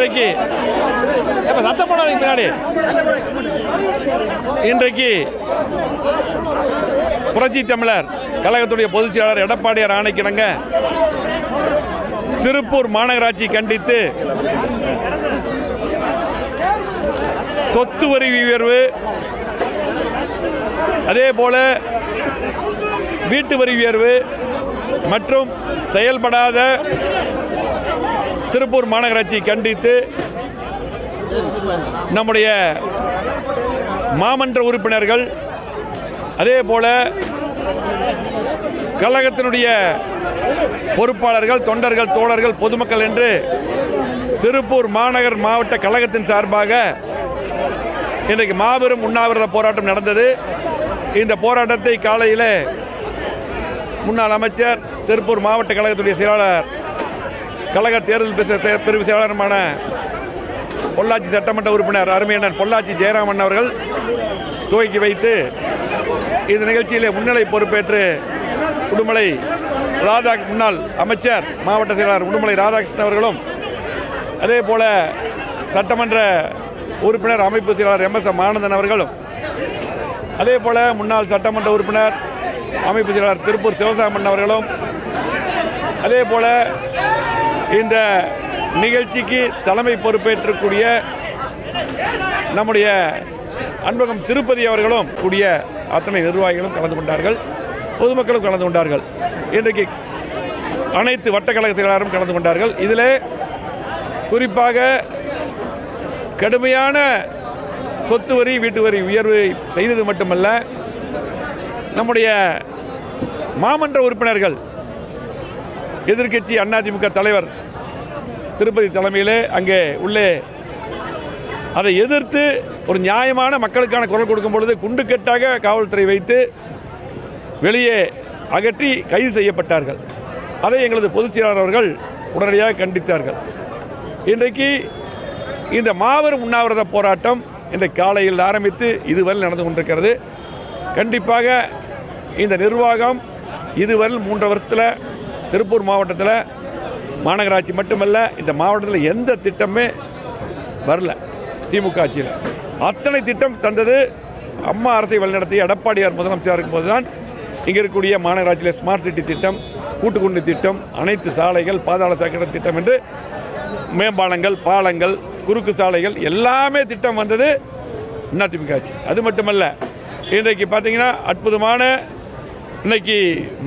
இன்றைக்கு. ஏப்பா, சத்தம் போடாதீங்க பின்னாடி. இன்றைக்கு புரட்சி தமிழர் கழகத்துடைய பொதுச் செயலாளர் எடப்பாடியார் ஆணைக்கிணங்க திருப்பூர் மாநகராட்சி கண்டித்து சொத்து வரி உயர்வு. அதே போல வீட்டு வரி உயர்வு மற்றும் செயல்படாத திருப்பூர் மாநகராட்சி கண்டித்து நம்முடைய மாமன்ற உறுப்பினர்கள் அதே போல கழகத்தினுடைய பொறுப்பாளர்கள் தொண்டர்கள் தோழர்கள் பொதுமக்கள் என்று திருப்பூர் மாநகர் மாவட்ட கழகத்தின் சார்பாக இன்றைக்கு மாபெரும் உண்ணாவிரத போராட்டம் நடந்தது. இந்த போராட்டத்தை காலையில் முன்னாள் அமைச்சர் திருப்பூர் மாவட்ட கழகத்துடைய செயலாளர் கழக தேர்தல் பிரிவு செயலாளருமான பொள்ளாச்சி சட்டமன்ற உறுப்பினர் அருமையண்ணன் பொள்ளாச்சி ஜெயராமன் அவர்கள் துவக்கி வைத்து இந்த நிகழ்ச்சியிலே முன்னிலை பொறுப்பேற்று உடுமலை ராதா முன்னாள் அமைச்சர் மாவட்ட செயலாளர் உடுமலை ராதாகிருஷ்ணன் அவர்களும் அதே போல சட்டமன்ற உறுப்பினர் அமைப்பு செயலாளர் எம் எஸ் எம் ஆனந்தன் அவர்களும் அதே போல முன்னாள் சட்டமன்ற உறுப்பினர் அமைப்பு செயலாளர் திருப்பூர் சிவசாமன் அவர்களும் அதே போல இந்த நிகழ்ச்சிக்கு தலைமை பொறுப்பேற்றக்கூடிய நம்முடைய அன்பகம் திருப்பதி அவர்களும் கூடிய அத்தனை நிர்வாகிகளும் கலந்து கொண்டார்கள். பொதுமக்களும் கலந்து கொண்டார்கள். இன்றைக்கு அனைத்து வட்டக்கழக செயலாளரும் கலந்து கொண்டார்கள். இதில் குறிப்பாக கடுமையான சொத்து வரி வீட்டு வரி உயர்வு செய்தது மட்டுமல்ல நம்முடைய மாமன்ற உறுப்பினர்கள் எதிர்க்கட்சி அதிமுக தலைவர் திருப்பதி தலைமையிலே அங்கே உள்ளே அதை எதிர்த்து ஒரு நியாயமான மக்களுக்கான குரல் கொடுக்கும் பொழுது குண்டுக்கட்டாக காவல்துறை வைத்து வெளியே அகற்றி கைது செய்யப்பட்டார்கள். அதை எங்களது பொதுச் செயலாளர் அவர்கள் உடனடியாக கண்டித்தார்கள். இன்றைக்கு இந்த மாபெரும் உண்ணாவிரத போராட்டம் இன்றைக்கு காலையில் ஆரம்பித்து இதுவரை நடந்து கொண்டிருக்கிறது. கண்டிப்பாக இந்த நிர்வாகம் இதுவரை மூன்று வருஷத்தில் திருப்பூர் மாவட்டத்தில் மாநகராட்சி மட்டுமல்ல இந்த மாவட்டத்தில் எந்த திட்டமே வரல திமுக ஆட்சியில். அத்தனை திட்டம் தந்தது அம்மா அரசை வழிநடத்திய எடப்பாடியார் முதலமைச்சராக இருக்கும்போது தான் இங்கே இருக்கக்கூடிய மாநகராட்சியில் ஸ்மார்ட் சிட்டி திட்டம் கூட்டுக்குண்டு திட்டம் அனைத்து சாலைகள் பாதாள சாக்கடை திட்டம் என்று மேம்பாலங்கள் பாலங்கள் குறுக்கு சாலைகள் எல்லாமே திட்டம் வந்தது அதிமுக ஆட்சி. அது மட்டுமல்ல இன்றைக்கு பார்த்தீங்கன்னா அற்புதமான இன்னைக்கு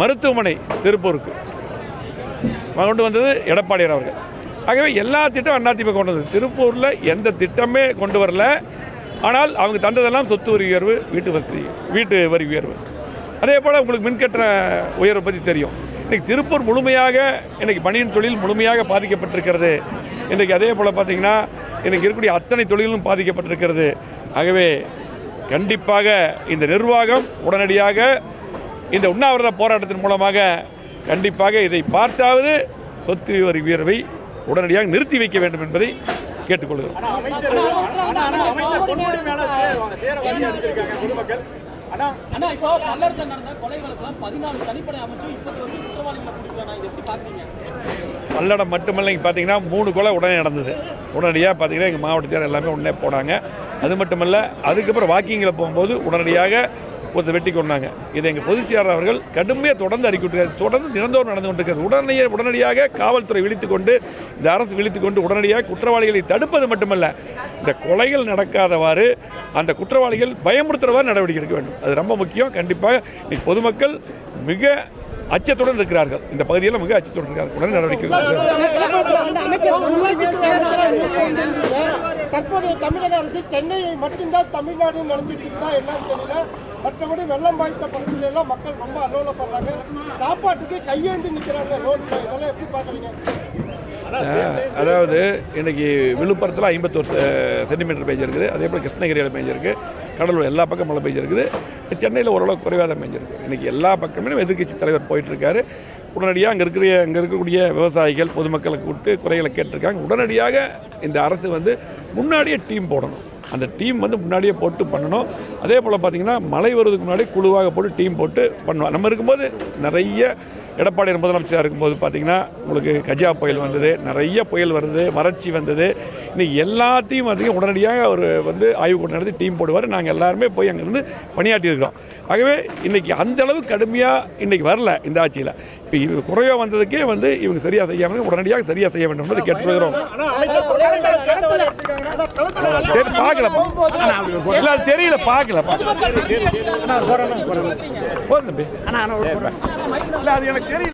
மருத்துவமனை திருப்பூருக்கு. கொண்டு வந்தது எடப்பாடியார் அவர்கள். ஆகவே எல்லா திட்டம் அதிமுக கொண்டு வந்தது. திருப்பூரில் எந்த திட்டமே கொண்டு வரல. ஆனால் அவங்க தந்ததெல்லாம் சொத்து வரி உயர்வு வீட்டு வசதி வீட்டு வரி உயர்வு. அதே போல் உங்களுக்கு மின்கட்டண உயர்வை பற்றி தெரியும். இன்றைக்கி திருப்பூர் முழுமையாக இன்றைக்கி பணியின் தொழில் முழுமையாக பாதிக்கப்பட்டிருக்கிறது. இன்றைக்கி அதே போல் பார்த்திங்கன்னா இன்றைக்கி இருக்கக்கூடிய அத்தனை தொழிலும் பாதிக்கப்பட்டிருக்கிறது. ஆகவே கண்டிப்பாக இந்த நிர்வாகம் உடனடியாக இந்த உண்ணாவிரத போராட்டத்தின் மூலமாக கண்டிப்பாக இதை பார்த்தாவது சொத்து வரி உயர்வை உடனடியாக நிறுத்தி வைக்க வேண்டும் என்பதை கேட்டுக்கொள்கிறோம். பல்லடம் மட்டுமல்ல இங்கே பார்த்தீங்கன்னா மூணு கொலை உடனே நடந்தது. உடனடியாக பார்த்தீங்கன்னா எங்கள் மாவட்டத்தில் எல்லாமே உடனே போனாங்க. அது மட்டுமல்ல அதுக்கப்புறம் வாக்கிங்கில் போகும்போது உடனடியாக ஒருத்தர் வெட்டி கொண்டாங்க. இதை எங்கள் பொதுச் செயலாளர் அவர்கள் கடுமையாக தொடர்ந்து அறிக்கிட்டு தொடர்ந்து தினந்தோறும் நடந்து கொண்டிருக்கிறது. உடனடியே உடனடியாக காவல்துறை விழித்து கொண்டு இந்த அரசு விழித்து கொண்டு உடனடியாக குற்றவாளிகளை தடுப்பது மட்டுமல்ல இந்த கொலைகள் நடக்காதவாறு அந்த குற்றவாளிகள் பயமுறுத்துறவாறு நடவடிக்கை எடுக்க வேண்டும். அது ரொம்ப முக்கியம். கண்டிப்பாக இன்னைக்கு பொதுமக்கள் மிக அச்சத்துடன் இருக்கிறார்கள். இந்த பகுதியில் மிக அச்சத்துடன் இருக்கிறார்கள். உடனே நடவடிக்கை தற்போதைய தமிழக அரசு சென்னையை மட்டும்தான் தமிழ்நாடு நினைச்சிட்டு இருக்கா என்னன்னு தெரியல. மற்றபடி வெள்ளம் பாய்த்த பகுதியில எல்லாம் மக்கள் ரொம்ப அலுவலப்படுறாங்க சாப்பாட்டுக்கு கையேந்தி நிக்கிறாங்க ரோட்ல. இதெல்லாம் எப்படி பாக்குறீங்க? அதாவது இன்னைக்கு விழுப்புரத்தில் ஐம்பத்தோரு சென்டிமீட்டர் பெய்ஞ்சிருக்குது அதே போல் கிருஷ்ணகிரியில் பெய்ஞ்சிருக்கு கடலூர் எல்லா பக்கம் மழை பெய்ஞ்சிருக்குது சென்னையில் ஓரளவுக்கு குறைவாக தான் பெய்ஞ்சிருக்கு இன்னைக்கு எல்லா பக்கமே எதிர்க்கட்சி தலைவர் போயிட்டு இருக்காரு உடனடியாக அங்கே இருக்கிற அங்கே இருக்கக்கூடிய விவசாயிகள் பொதுமக்களை கூப்பிட்டு குறைகளை கேட்டிருக்காங்க. உடனடியாக இந்த அரசு வந்து முன்னாடியே டீம் போடணும். அந்த டீம் வந்து முன்னாடியே போட்டு பண்ணணும் அதே போல் பார்த்தீங்கன்னா மழை வருவதுக்கு முன்னாடி குழுவாக போட்டு டீம் போட்டு பண்ணுவோம் நம்ம இருக்கும்போது நிறைய எடப்பாடி முதலமைச்சராக இருக்கும்போது பார்த்தீங்கன்னா உங்களுக்கு கஜா புயல் வந்தது நிறைய புயல் வருது வறட்சி வந்தது இன்னைக்கு எல்லாத்தையும் பார்த்தீங்கன்னா உடனடியாக அவர் வந்து ஆய்வு கூட்டம் நடத்தி டீம் போடுவார் நாங்கள் எல்லாருமே போய் அங்கேருந்து பணியாற்றியிருக்கிறோம் ஆகவே இன்றைக்கி அந்த அளவு கடுமையாக இன்றைக்கி வரல இந்த ஆட்சியில் இப்போ இது குறைவாக வந்ததுக்கே வந்து இவங்க சரியாக செய்யாமல் உடனடியாக சரியாக செய்ய வேண்டும் என்று கேட்டுக்கொள்கிறோம் பார்க்கல தெரியல பார்க்கல பார்க்கல போதும் தம்பி. இல்லை அது எனக்கு தெரியல.